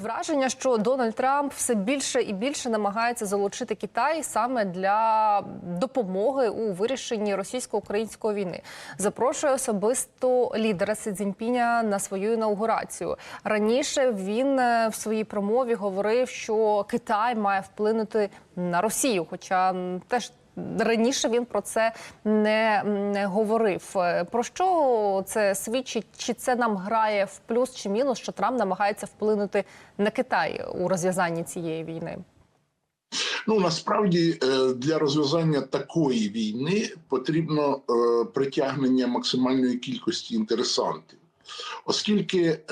Враження, що Дональд Трамп все більше і більше намагається залучити Китай саме для допомоги у вирішенні російсько-української війни. Запрошує особисто лідера Си Цзіньпіня на свою інаугурацію. Раніше він е, в своїй промові говорив, що Китай має вплинути на Росію, хоча теж. Раніше він про це не, не говорив. Е, Про що це свідчить? Чи це нам грає в плюс чи мінус, що Трамп намагається вплинути на Китай у розв'язанні цієї війни? Ну насправді е, для розв'язання такої війни потрібно е, притягнення максимальної кількості інтересантів, оскільки е,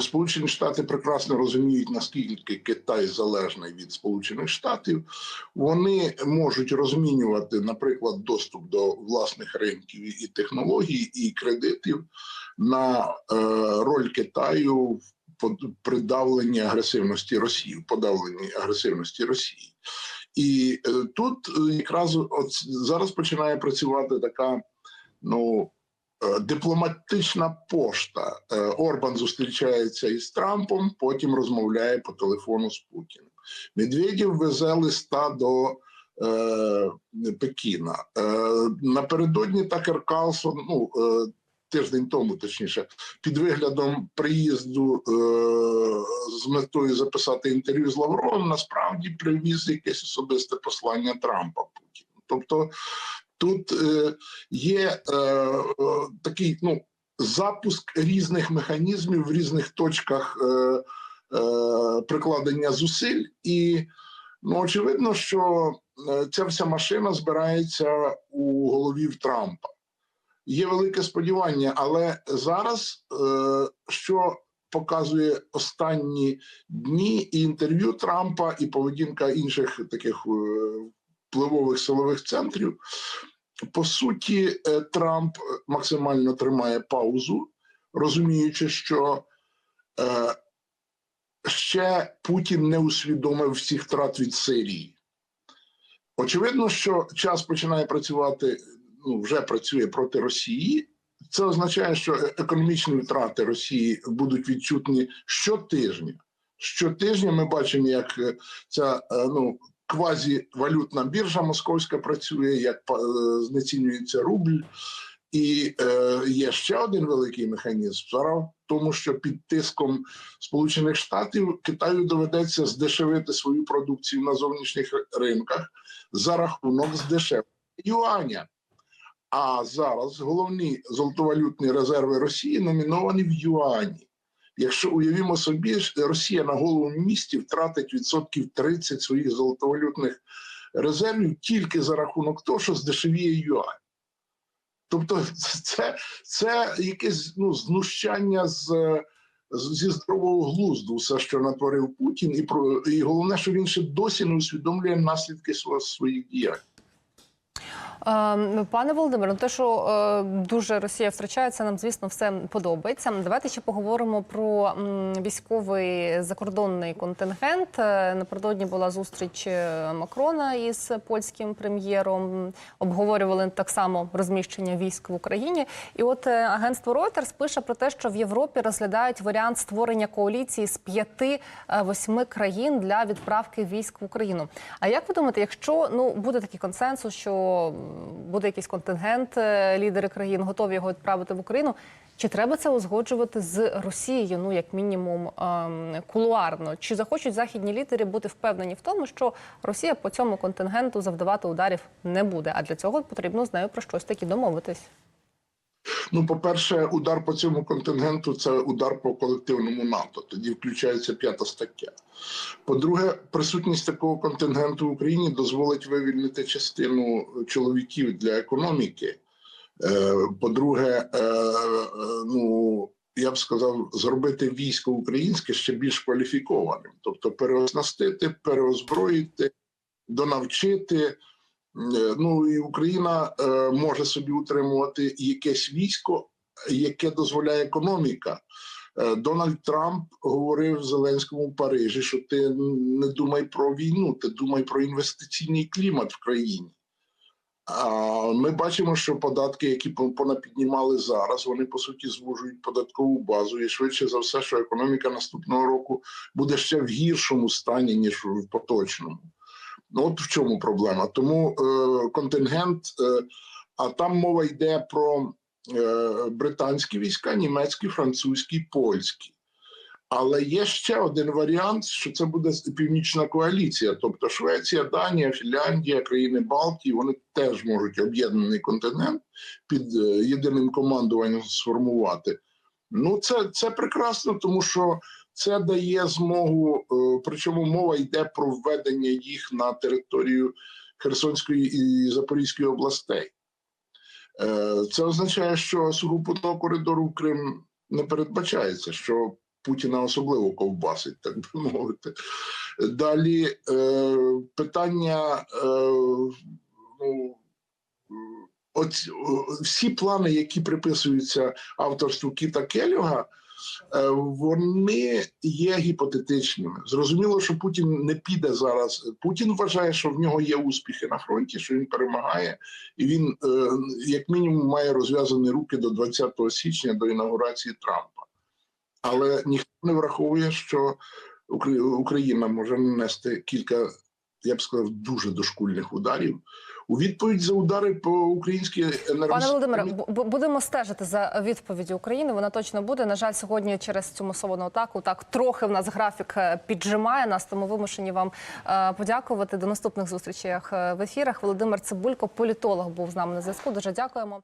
Сполучені Штати прекрасно розуміють, наскільки Китай залежний від Сполучених Штатів, вони можуть розмінювати, наприклад, доступ до власних ринків і технологій і кредитів на е, роль Китаю в придавленні агресивності Росії, в подавленні агресивності Росії. І е, тут якраз от зараз починає працювати така ну дипломатична пошта. Е, Орбан зустрічається із Трампом, потім розмовляє по телефону з Путіним. Медведєв везе листа до е, Пекіна. Е, напередодні Такер Карлсон, ну е, тиждень тому, точніше, під виглядом приїзду е, з метою записати інтерв'ю з Лавровим, насправді привіз якесь особисте послання Трампа Путіну. Тобто тут е, є е, такий ну, запуск різних механізмів в різних точках е, прикладення зусиль, і ну, очевидно, що ця вся машина збирається у голові в Трампа. Є велике сподівання, але зараз що показує останні дні і інтерв'ю Трампа, і поведінка інших таких впливових силових центрів. По суті, е, Трамп максимально тримає паузу, розуміючи, що е, ще Путін не усвідомив всіх втрат від Сирії. Очевидно, що час починає працювати, ну вже працює проти Росії. Це означає, що е- економічні втрати Росії будуть відчутні щотижня. Щотижня ми бачимо, як е, ця е, ну квазівалютна біржа московська працює, як е, знецінюється рубль. І е, є ще один великий механізм зараз тому, що під тиском Сполучених Штатів Китаю доведеться здешевити свою продукцію на зовнішніх ринках за рахунок здешевлення юаня. А зараз головні золотовалютні резерви Росії номіновані в юані. Якщо уявімо собі, Росія на голову місті втратить відсотків 30 своїх золотовалютних резервів тільки за рахунок того, що здешевіє юань. Тобто, це, це якесь ну, знущання з- зі здорового глузду, все, що натворив Путін, і про і головне, що він ще досі не усвідомлює наслідки своїх діянь. Е, Пане Володимире, ну, те, що е, дуже Росія втрачає, це нам, звісно, все подобається. Давайте ще поговоримо про військовий закордонний контингент. Е, Напередодні була зустріч е, Макрона із польським прем'єром. Обговорювали так само розміщення військ в Україні. І от агентство Reuters пише про те, що в Європі розглядають варіант створення коаліції з п'яти-восьми країн для відправки військ в Україну. А як ви думаєте, якщо ну буде такий консенсус, що буде якийсь контингент, е, лідери країн готові його відправити в Україну? Чи треба це узгоджувати з Росією? Ну як мінімум ем, кулуарно? Чи захочуть західні лідери бути впевнені в тому, що Росія по цьому контингенту завдавати ударів не буде? А для цього потрібно з нею про щось таки домовитись? Ну, по-перше, удар по цьому контингенту це удар по колективному НАТО. Тоді включається п'ята стаття. По-друге, присутність такого контингенту в Україні дозволить вивільнити частину чоловіків для економіки. Е, По-друге, е, е, ну я б сказав, зробити військо українське ще більш кваліфікованим, тобто переоснастити, переозброїти, донавчити. Е, Ну і Україна е, може собі утримувати якесь військо, яке дозволяє економіка. Е, Дональд Трамп говорив Зеленському в Парижі, що ти не думай про війну, ти думай про інвестиційний клімат в країні. А ми бачимо, що податки, які понапіднімали зараз, вони по суті звужують податкову базу, і швидше за все, що економіка наступного року буде ще в гіршому стані ніж в поточному. Ну от в чому проблема. Тому е, контингент, е, а там мова йде про е, британські війська, німецькі, французькі, польські. Але є ще один варіант, що це буде північна коаліція, тобто Швеція, Данія, Фінляндія, країни Балтії, вони теж можуть об'єднаний континент під е, єдиним командуванням сформувати. Ну, це, це прекрасно, тому що це дає змогу, е, причому мова йде про введення їх на територію Херсонської і Запорізької областей. Е, Це означає, що сухопутного коридору в Крим не передбачається, що Путіна особливо ковбасить, так би мовити. Далі е, питання. Ну, оці, о, всі плани, які приписуються авторству Кіта Келюга, е, вони є гіпотетичними. Зрозуміло, що Путін не піде зараз. Путін вважає, що в нього є успіхи на фронті, що він перемагає, і він, е, як мінімум, має розв'язані руки до 20 січня до інаугурації Трампа. Але ніхто не враховує, що Україна може нанести кілька, я б сказав, дуже дошкульних ударів. У відповідь за удари по українській Пане енергосистемі... Володимире, бу- бу- будемо стежити за відповіддю України. Вона точно буде. На жаль, сьогодні через цю масовану атаку так трохи в нас графік е, піджимає нас, тому вимушені вам е, подякувати. До наступних зустрічей е, в ефірах. Володимир Цибулько, політолог, був з нами на зв'язку. Дуже дякуємо.